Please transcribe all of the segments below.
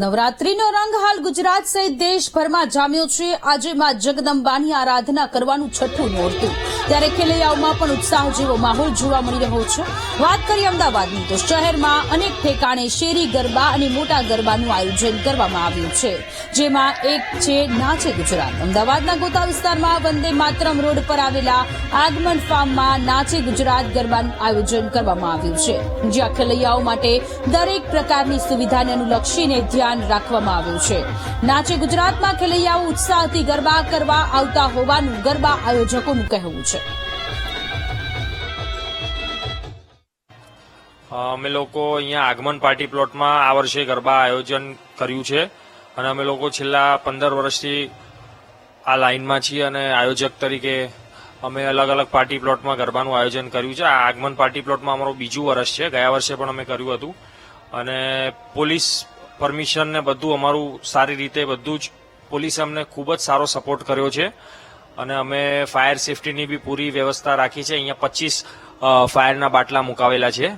નવરાત્રીનો રંગ હાલ ગુજરાત સહિત દેશભરમાં જામ્યો છે. આજે માં જગદંબાની આરાધના કરવાનું છઠ્ઠું નોરતું ત્યારે ખેલૈયાઓમાં પણ ઉત્સાહ જેવો માહોલ જોવા મળી રહ્યો છે. વાત કરીએ અમદાવાદની, તો શહેરમાં અનેક ઠેકાણે શેરી, ગરબા અને મોટા ગરબાનું આયોજન કરવામાં આવ્યું છે. જેમાં એક છે નાચે ગુજરાત. અમદાવાદના ગોતા વિસ્તારમાં વંદે માતરમ રોડ પર આવેલા આગમન ફાર્મમાં નાચે ગુજરાત ગરબાનું આયોજન કરવામાં આવ્યું છે. જ્યાં ખેલૈયાઓ માટે દરેક પ્રકારની સુવિધાને અનુલક્ષીને ધ્યાન રાખવામાં આવ્યું છે. નાચે ગુજરાતમાં ખેલૈયાઓ ઉત્સાહથી ગરબા કરવા આવતા હોવાનું ગરબા આયોજકોનું કહેવું છે. અમે લોકો અહીંયા આગમન પાર્ટી પ્લોટમાં આ વર્ષે ગરબા આયોજન કર્યું છે અને અમે લોકો છેલ્લા પંદર વર્ષથી આ લાઇનમાં છીએ અને આયોજક તરીકે અમે અલગ અલગ પાર્ટી પ્લોટમાં ગરબાનું આયોજન કર્યું છે. આ આગમન પાર્ટી પ્લોટમાં અમારું બીજું વર્ષ છે. ગયા વર્ષે પણ અમે કર્યું હતું. અને પોલીસ પરમિશન ને બધું અમારું સારી રીતે બધું જ પોલીસે અમને ખૂબ જ સારો સપોર્ટ કર્યો છે. અને અમે ફાયર સેફટીની બી પૂરી વ્યવસ્થા રાખી છે. અહીંયા પચીસ ફાયરના બાટલા મુકાવેલા છે.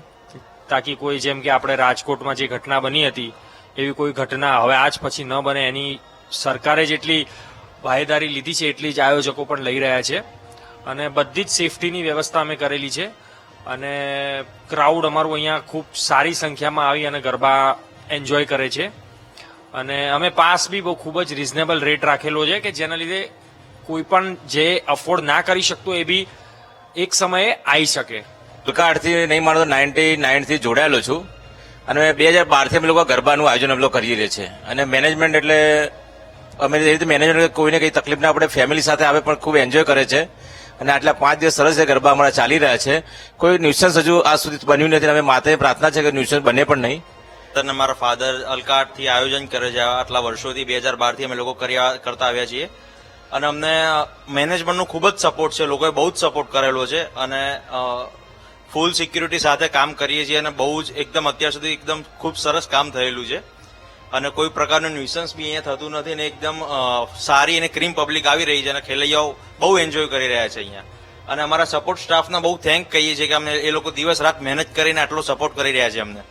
તાકી કોઈ જેમ કે આપણે રાજકોટમાં જે ઘટના બની હતી, એવી કોઈ ઘટના હવે આજ પછી ન બને એની સરકારે જેટલી ભાગીદારી લીધી છે, એટલી જ આયોજકો પણ લઈ રહ્યા છે. અને બધી જ સેફટીની વ્યવસ્થા અમે કરેલી છે. અને ક્રાઉડ અમારું અહીંયા ખૂબ સારી સંખ્યામાં આવી અને ગરબા એન્જોય કરે છે. અને અમે પાસ બી બહુ ખૂબ જ રિઝનેબલ રેટ રાખેલો છે કે જેના લીધે કોઈ પણ જે અફોર્ડ ના કરી શકતો એ બી એક સમયે આવી શકે. દુકાળથી નહીં માનો નાઇન્ટી નાઇનથી જોડાયેલો છું. અને બે હજાર બારથી અમે લોકો ગરબાનું આયોજન અમે લોકો કરીએ છીએ. અને મેનેજમેન્ટ એટલે અમે એ રીતે મેનેજમેન્ટ કોઈને કંઈ તકલીફ ના પડે ફેમિલી સાથે આવે પણ ખૂબ એન્જોય કરે છે. અને આટલા પાંચ દિવસ સરસ છે ગરબા અમારા ચાલી રહ્યા છે. કોઈ ન્યુસન્સ હજુ આ સુધી બન્યું નથી અમે માતે પ્રાર્થના છે કે ન્યુસન્સ બને પણ નહીં. અને મારા ફાધર અલકાટથી આયોજન કરે છે. આટલા વર્ષોથી બે હજાર બારથી અમે લોકો કર્યા, કરતા આવ્યા છીએ. અને અમને મેનેજમેન્ટનો ખૂબ જ સપોર્ટ છે. લોકોએ બહુ જ સપોર્ટ કરેલો છે. અને ફૂલ સિક્યુરિટી સાથે કામ કરીએ છીએ અને બહુ જ એકદમ અત્યાર સુધી એકદમ ખૂબ સરસ કામ થયેલું છે. અને કોઈ પ્રકારનું ન્યુસન્સ બી અહીંયા થતું નથી ને એકદમ સારી અને ક્રીમ પબ્લિક આવી રહી છે અને ખેલૈયાઓ બહુ એન્જોય કરી રહ્યા છે અહીંયા. અને અમારા સપોર્ટ સ્ટાફના બહુ થેન્ક કહીએ છીએ કે અમને એ લોકો દિવસ રાત મહેનત કરીને આટલો સપોર્ટ કરી રહ્યા છે અમને.